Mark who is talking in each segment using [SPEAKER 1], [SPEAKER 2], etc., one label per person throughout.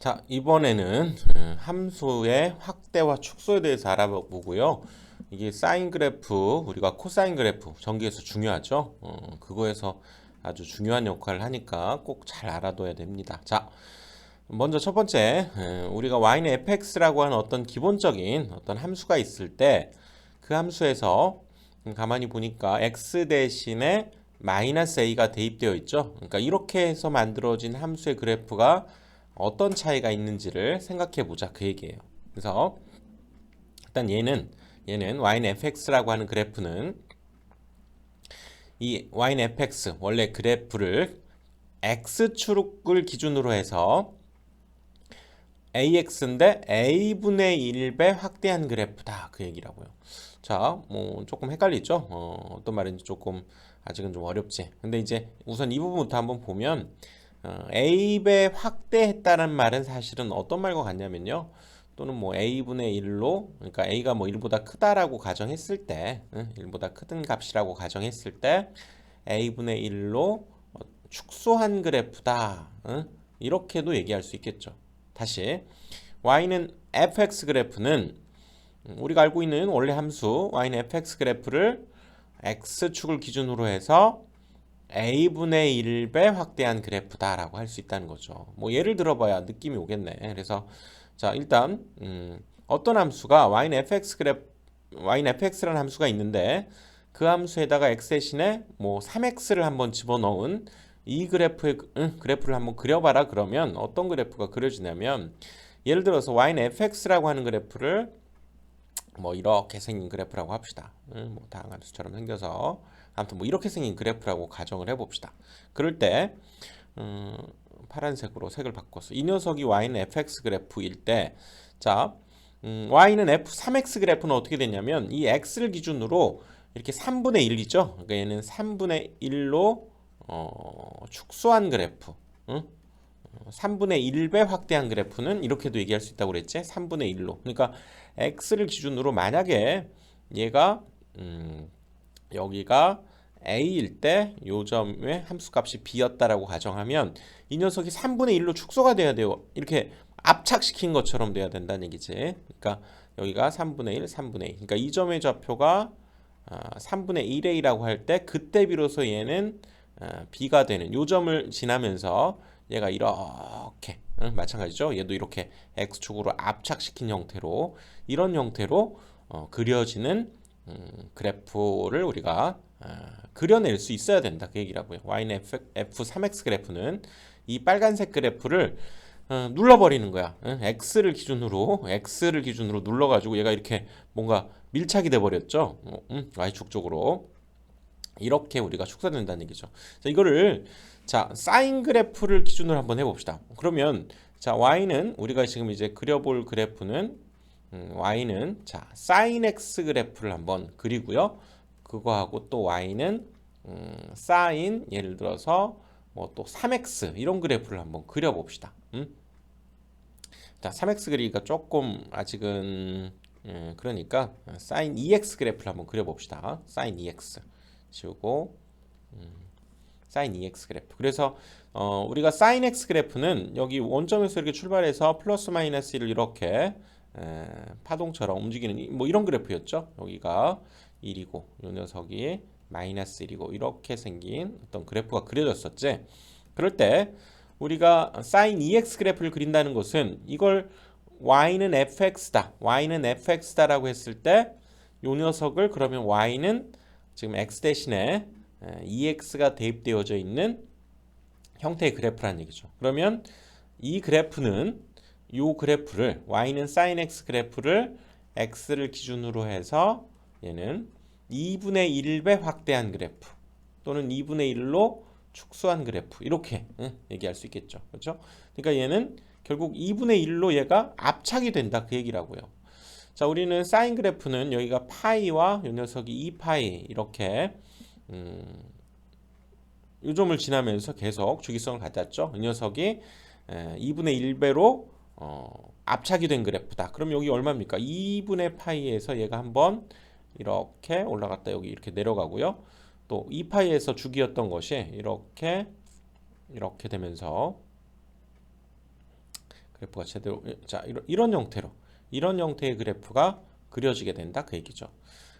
[SPEAKER 1] 자, 이번에는 음, 함수의 확대와 축소에 대해서 알아보고요. 이게 사인 그래프, 우리가 코사인 그래프, 전기에서 중요하죠. 어, 그거에서 아주 중요한 역할을 하니까 꼭 잘 알아둬야 됩니다. 자, 먼저 첫 번째, 음, 우리가 y는 fx라고 하는 어떤 기본적인 어떤 함수가 있을 때 그 함수에서 음, 가만히 보니까 x 대신에 마이너스 a가 대입되어 있죠. 그러니까 이렇게 해서 만들어진 함수의 그래프가 어떤 차이가 있는지를 생각해 보자 그 얘기예요. 그래서 일단 얘는 얘는 y는 fx라고 하는 그래프는 이 y는 fx 원래 그래프를 x축을 기준으로 해서 ax인데 a분의 1배 확대한 그래프다 그 얘기라고요. 자, 뭐 조금 헷갈리죠? 어, 어떤 말인지 조금 아직은 좀 어렵지. 근데 이제 우선 이 부분부터 한번 보면 어, a배 확대했다는 말은 사실은 어떤 말과 같냐면요. 또는 뭐 a분의 1로 그러니까 a가 뭐 1보다 크다라고 가정했을 때 응? 1보다 크든 값이라고 가정했을 때 a분의 1로 어, 축소한 그래프다. 응? 이렇게도 얘기할 수 있겠죠. 다시 y는 fx 그래프는 음, 우리가 알고 있는 원래 함수 y는 fx 그래프를 x축을 기준으로 해서 a분의 1배 확대한 그래프다라고 할 수 있다는 거죠. 뭐 예를 들어봐야 느낌이 오겠네. 그래서 자 일단 음, 어떤 함수가 y는 fx 그래프 y는 fx라는 함수가 있는데 그 함수에다가 x 대신에 뭐 3x를 한번 집어넣은 이 그래프의 응, 그래프를 한번 그려봐라 그러면 어떤 그래프가 그려지냐면 예를 들어서 y는 fx라고 하는 그래프를 뭐 이렇게 생긴 그래프라고 합시다. 응, 뭐 다양한 수처럼 생겨서 아무튼 뭐 이렇게 생긴 그래프라고 가정을 해봅시다. 그럴 때 음, 파란색으로 색을 바꿔서 이 녀석이 y는 fx 그래프일 때 자, 음, y는 f 3x 그래프는 어떻게 되냐면 이 x를 기준으로 이렇게 3분의 1이죠. 그러니까 얘는 3분의 1로 어, 축소한 그래프. 응? 3분의 1배 확대한 그래프는 이렇게도 얘기할 수 있다고 그랬지? 3분의 1로. 그러니까 x를 기준으로 만약에 얘가 음, 여기가 a일 때 요 점의 함수값이 b였다라고 가정하면 이 녀석이 3분의 1로 축소가 돼야 돼요. 이렇게 압착시킨 것처럼 돼야 된다는 얘기지. 그러니까 여기가 3분의 1, 3분의 2. 그러니까 이 점의 좌표가 아, 3분의 1a라고 할 때 그때 비로소 얘는 아, b가 되는 요 점을 지나면서 얘가 이렇게 응? 마찬가지죠. 얘도 이렇게 x축으로 압착시킨 형태로 이런 형태로 어, 그려지는 음, 그래프를 우리가 아, 그려낼 수 있어야 된다 그 얘기라고요. f, f3x 그래프는 이 빨간색 그래프를 어, 눌러버리는 거야. 응? x를 기준으로 x를 기준으로 눌러가지고 얘가 이렇게 뭔가 밀착이 돼 버렸죠. 어, 음, y축 쪽으로 이렇게 우리가 축소된다는 얘기죠. 자, 이거를 자 사인 그래프를 기준으로 한번 해봅시다. 그러면 자 y는 우리가 지금 이제 그려볼 그래프는 음, y는 자 사인 x 그래프를 한번 그리고요. 그거하고 또 y는 음, 사인 예를 들어서 뭐 또 3x 이런 그래프를 한번 그려봅시다. 음? 자 3x 그리기가 조금 아직은 음, 그러니까 사인 2x 그래프를 한번 그려봅시다. 사인 2x 지우고 음, 사인 2x 그래프. 그래서 어, 우리가 사인 x 그래프는 여기 원점에서 이렇게 출발해서 플러스 마이너스 1을 이렇게 에, 파동처럼 움직이는 이- 뭐 이런 그래프였죠. 여기가 1이고 이 녀석이 마이너스 1이고 이렇게 생긴 어떤 그래프가 그려졌었지. 그럴 때 우리가 사인 2x 그래프를 그린다는 것은 이걸 y는 fx다. y는 fx다 라고 했을 때 이 녀석을 그러면 y는 지금 x 대신에 2x가 대입되어져 있는 형태의 그래프라는 얘기죠. 그러면 이 그래프는 이 그래프를 y는 sin x 그래프를 x를 기준으로 해서 얘는 2분의 1배 확대한 그래프 또는 2분의 1로 축소한 그래프 이렇게 응, 얘기할 수 있겠죠. 그렇죠? 그러니까 얘는 결국 2분의 1로 얘가 압착이 된다 그 얘기라고요. 자, 우리는 사인 그래프는 여기가 파이와 이 녀석이 2파이 이렇게 음, 요점을 지나면서 계속 주기성을 갖았죠. 이 녀석이 에, 2분의 1배로 어, 압착이 된 그래프다. 그럼 여기 얼마입니까? 2분의 파이에서 얘가 한번 이렇게 올라갔다 여기 이렇게 내려가고요. 또 2파이에서 주기였던 것이 이렇게 이렇게 되면서 그래프가 제대로 자 이런, 이런 형태로 이런 형태의 그래프가 그려지게 된다 그 얘기죠.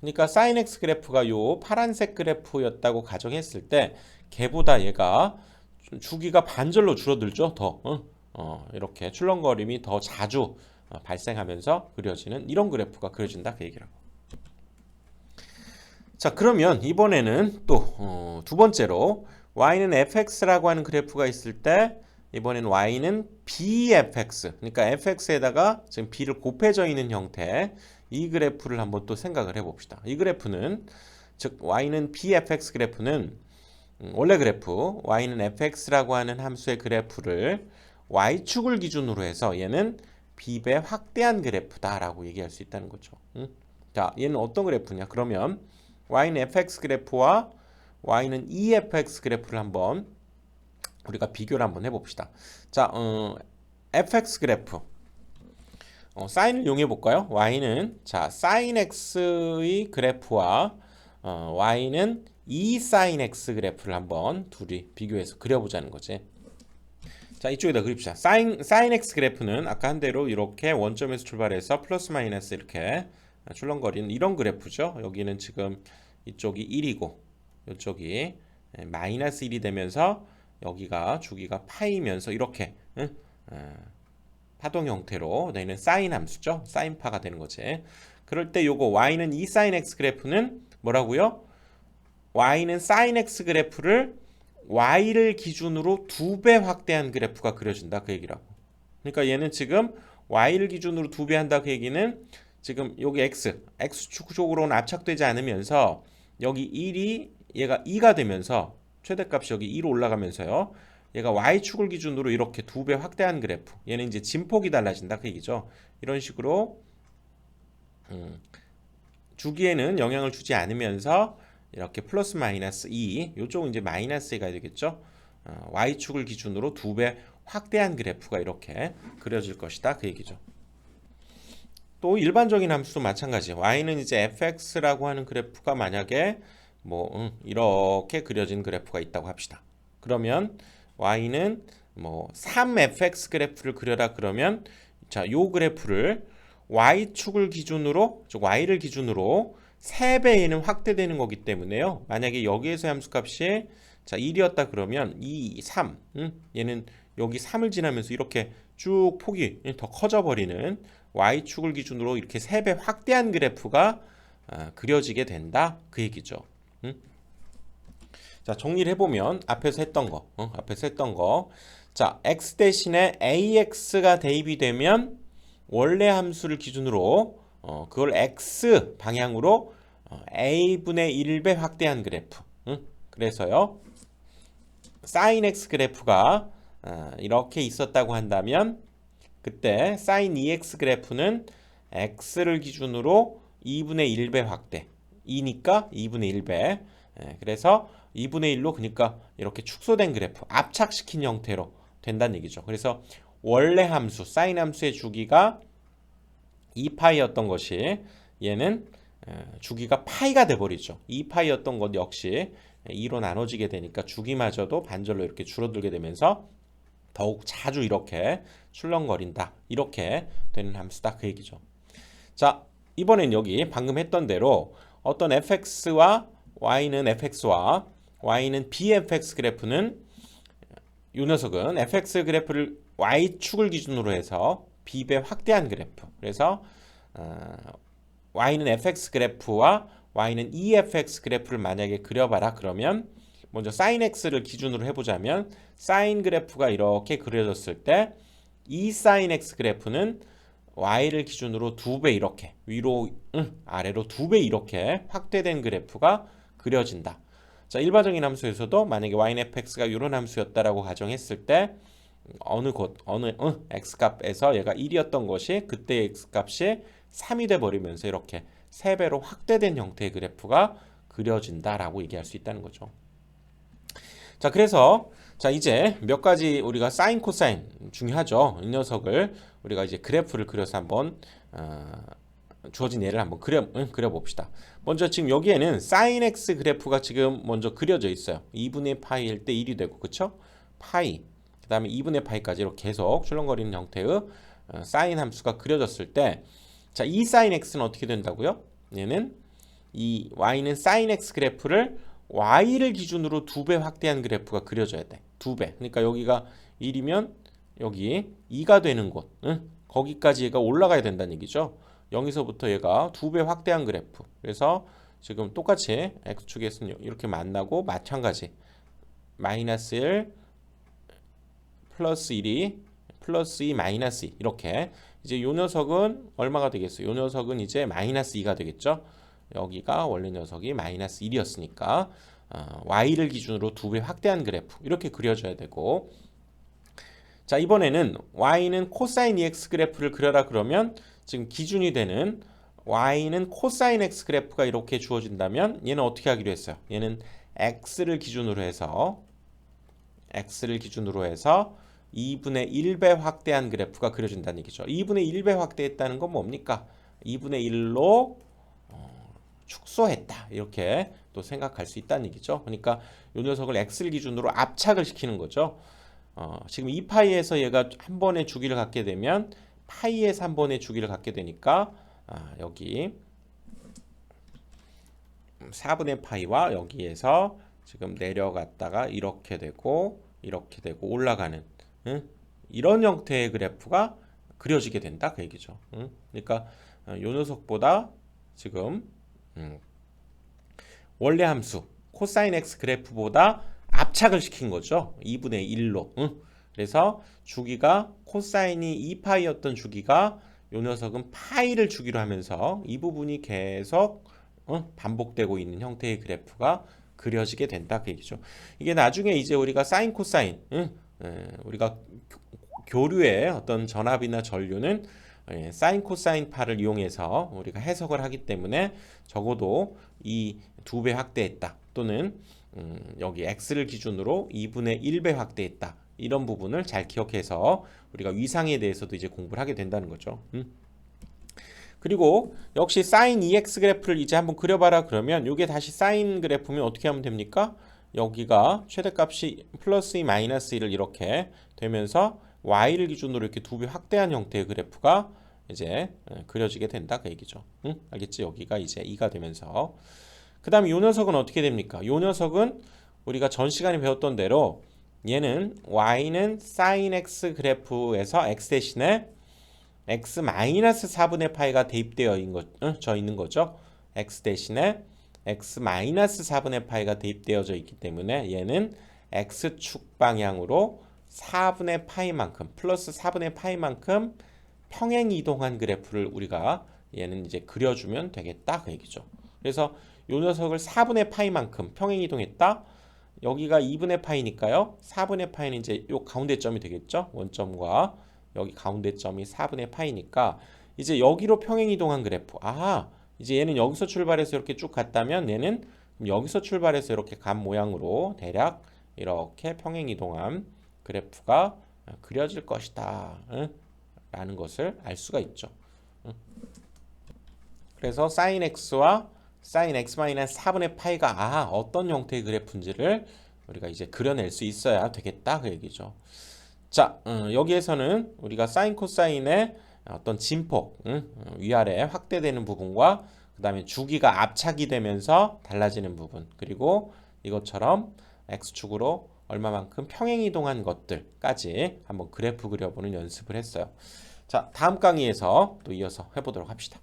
[SPEAKER 1] 그러니까 sin x 그래프가 요 파란색 그래프였다고 가정했을 때 걔보다 얘가 좀 주기가 반절로 줄어들죠. 더 어? 어, 이렇게 출렁거림이 더 자주 어, 발생하면서 그려지는 이런 그래프가 그려진다 그 얘기라고. 자 그러면 이번에는 또두 번째로 y는 fx라고 하는 그래프가 있을 때 이번엔 y는 bfx 그러니까 fx에다가 지금 b를 곱해져 있는 형태 이 그래프를 한번 또 생각을 해봅시다. 이 그래프는 즉 y는 bfx 그래프는 음, 원래 그래프 y는 fx라고 하는 함수의 그래프를 y축을 기준으로 해서 얘는 b배 확대한 그래프다라고 얘기할 수 있다는 거죠. 응? 자, 얘는 어떤 그래프냐? 그러면 y는 fx 그래프와 y는 efx 그래프를 한번 우리가 비교를 한번 해봅시다. 자, 어, fx 그래프 어, 사인을 이용해 볼까요? y는 자 sin x의 그래프와 어, y는 2 sin x 그래프를 한번 둘이 비교해서 그려보자는 거지. 자 이쪽에다 그립시다. sin, sin x 그래프는 아까 한 대로 이렇게 원점에서 출발해서 플러스 마이너스 이렇게 출렁거리는 이런 그래프죠. 여기는 지금 이쪽이 1이고 이쪽이 마이너스 1이 되면서 여기가 주기가 파이면서 이렇게 응? 어, 파동 형태로 내는 사인 함수죠. 사인파가 되는 거지. 그럴 때 요거 y는 2 sin x 그래프는 뭐라고요? y는 sin x 그래프를 y를 기준으로 두 배 확대한 그래프가 그려진다 그 얘기라고. 그러니까 얘는 지금 y를 기준으로 두 배 한다 그 얘기는 지금 여기 x, x축 쪽으로는 압착되지 않으면서 여기 1이 얘가 2가 되면서 최대값이 여기 2로 올라가면서요. 얘가 y축을 기준으로 이렇게 두 배 확대한 그래프. 얘는 이제 진폭이 달라진다 그 얘기죠. 이런 식으로 음, 주기에는 영향을 주지 않으면서 이렇게 플러스 마이너스 2 이쪽은 이제 마이너스 가 되겠죠. 어, y축을 기준으로 두 배 확대한 그래프가 이렇게 그려질 것이다 그 얘기죠. 또 일반적인 함수도 마찬가지. y는 이제 fx라고 하는 그래프가 만약에 뭐 음, 이렇게 그려진 그래프가 있다고 합시다. 그러면 y는 뭐 3fx 그래프를 그려라 그러면 자, 요 그래프를 y축을 기준으로 즉 y를 기준으로 3배에는 확대되는 거기 때문에요. 만약에 여기에서 함수값이 자 1이었다 그러면 2, 3 음? 얘는 여기 3을 지나면서 이렇게 쭉 폭이 더 커져 버리는 y축을 기준으로 이렇게 3배 확대한 그래프가 아, 그려지게 된다 그 얘기죠. 음? 자 정리를 해보면 앞에서 했던 거 어? 앞에서 했던 거 자 x 대신에 ax가 대입이 되면 원래 함수를 기준으로 어, 그걸 x 방향으로 어, a분의 1배 확대한 그래프 응? 그래서요 sin x 그래프가 어, 이렇게 있었다고 한다면 그때 sin 2x 그래프는 x를 기준으로 2분의 1배 확대 2니까 2분의 1배 예, 그래서 2분의 1로 그러니까 이렇게 축소된 그래프 압착시킨 형태로 된다는 얘기죠. 그래서 원래 함수 사인 함수의 주기가 2파이였던 것이 얘는 주기가 파이가 돼버리죠. 2파이였던 것 역시 2로 나눠지게 되니까 주기마저도 반절로 이렇게 줄어들게 되면서 더욱 자주 이렇게 출렁거린다. 이렇게 되는 함수다. 그 얘기죠. 자, 이번엔 여기 방금 했던 대로 어떤 fx와 y는 fx와 y는 bfx 그래프는 이 녀석은 fx 그래프를 y축을 기준으로 해서 b배 확대한 그래프. 그래서 어, y는 fx 그래프와 y는 efx 그래프를 만약에 그려봐라 그러면 먼저 sin x를 기준으로 해보자면 sin 그래프가 이렇게 그려졌을 때 이 sin x 그래프는 y를 기준으로 두 배 이렇게 위로 응, 아래로 두 배 이렇게 확대된 그래프가 그려진다. 자, 일반적인 함수에서도 만약에 yfx가 이런 함수였다라고 가정했을 때 어느 곳 어느 어, x 값에서 얘가 1이었던 것이 그때 x 값이 3이 돼 버리면서 이렇게 3배로 확대된 형태의 그래프가 그려진다라고 얘기할 수 있다는 거죠. 자, 그래서 자, 이제 몇 가지 우리가 사인 코사인 중요하죠. 이 녀석을 우리가 이제 그래프를 그려서 한번 어, 주어진 예를 한번 그려, 응, 그려봅시다. 먼저 지금 여기에는 sin x 그래프가 지금 먼저 그려져 있어요. 2분의 파이일 때 1이 되고 그쵸? 파이 그 다음에 2분의 파이까지 이렇게 계속 출렁거리는 형태의 어, 사인 함수가 그려졌을 때, 자, 이 사인 x는 어떻게 된다고요? 얘는 이 y는 사인 x 그래프를 y를 기준으로 두 배 확대한 그래프가 그려져야 돼. 두 배. 그러니까 여기가 1이면 여기 2가 되는 곳. 응? 거기까지 얘가 올라가야 된다는 얘기죠. 0에서부터 얘가 두 배 확대한 그래프. 그래서 지금 똑같이 x축에서는 이렇게 만나고 마찬가지 마이너스 1 플러스 1이 플러스 2 마이너스 2 이렇게 이제 요 녀석은 얼마가 되겠어요? 요 녀석은 이제 마이너스 2가 되겠죠? 여기가 원래 녀석이 마이너스 1이었으니까 어, y를 기준으로 두 배 확대한 그래프 이렇게 그려줘야 되고 자 이번에는 y는 코사인 ex 그래프를 그려라 그러면 지금 기준이 되는 y는 코사인 x 그래프가 이렇게 주어진다면 얘는 어떻게 하기로 했어요? 얘는 x를 기준으로 해서 x를 기준으로 해서 2분의 1배 확대한 그래프가 그려진다는 얘기죠. 2분의 1배 확대했다는 건 뭡니까? 2분의 1로 어, 축소했다. 이렇게 또 생각할 수 있다는 얘기죠. 그러니까 이 녀석을 x를 기준으로 압착을 시키는 거죠. 어, 지금 2파이에서 얘가 한 번의 주기를 갖게 되면 파이에서 한 번의 주기를 갖게 되니까 아, 여기 4분의 파이와 여기에서 지금 내려갔다가 이렇게 되고 이렇게 되고 올라가는 응? 이런 형태의 그래프가 그려지게 된다 그 얘기죠. 응? 그러니까 어, 요 녀석보다 지금 음, 원래 함수 코사인 x 그래프보다 압착을 시킨 거죠. 2분의 1로. 응? 그래서 주기가 코사인이 2파이였던 주기가 요 녀석은 파이를 주기로 하면서 이 부분이 계속 어? 반복되고 있는 형태의 그래프가 그려지게 된다 그 얘기죠. 이게 나중에 이제 우리가 사인 코사인 응? 에, 우리가 교, 류의 어떤 전압이나 전류는 예, 사인 코사인 파를 이용해서 우리가 해석을 하기 때문에 적어도 이 두 배 확대했다 또는 음, 여기 x를 기준으로 2분의 1배 확대했다 이런 부분을 잘 기억해서 우리가 위상에 대해서도 이제 공부를 하게 된다는 거죠. 음. 그리고 역시 사인 EX 그래프를 이제 한번 그려봐라 그러면 이게 다시 사인 그래프면 어떻게 하면 됩니까? 여기가 최대값이 플러스 2 마이너스 1을 이렇게 되면서 y를 기준으로 이렇게 두 배 확대한 형태의 그래프가 이제 예, 그려지게 된다 그 얘기죠. 응? 알겠지? 여기가 이제 2가 되면서 그 다음에 이 녀석은 어떻게 됩니까? 이 녀석은 우리가 전 시간에 배웠던 대로 얘는 y는 sin x 그래프에서 x 대신에 x 마이너스 4분의 파이가 대입되어 있는 거, 어? 저 있는 거죠. x 대신에 x 마이너스 4분의 파이가 대입되어져 있기 때문에 얘는 x축 방향으로 4분의 파이만큼 플러스 4분의 파이만큼 평행 이동한 그래프를 우리가 얘는 이제 그려주면 되겠다 그 얘기죠. 그래서 요 녀석을 4분의 파이만큼 평행 이동했다. 여기가 2분의 파이니까요. 4분의 파이는 이제 요 가운데 점이 되겠죠. 원점과 여기 가운데 점이 4분의 파이니까 이제 여기로 평행 이동한 그래프. 아하. 이제 얘는 여기서 출발해서 이렇게 쭉 갔다면 얘는 여기서 출발해서 이렇게 간 모양으로 대략 이렇게 평행 이동한 그래프가 그려질 것이다. 응? 라는 것을 알 수가 있죠. 응? 그래서 sin x와 sin x 4분의 파이가 아, 어떤 형태의 그래프인지를 우리가 이제 그려낼 수 있어야 되겠다 그 얘기죠. 자, 음, 여기에서는 우리가 사인 코사인의 어떤 진폭 음, 위아래 확대되는 부분과 그 다음에 주기가 압착이 되면서 달라지는 부분 그리고 이것처럼 x축으로 얼마만큼 평행 이동한 것들까지 한번 그래프 그려보는 연습을 했어요. 자, 다음 강의에서 또 이어서 해보도록 합시다.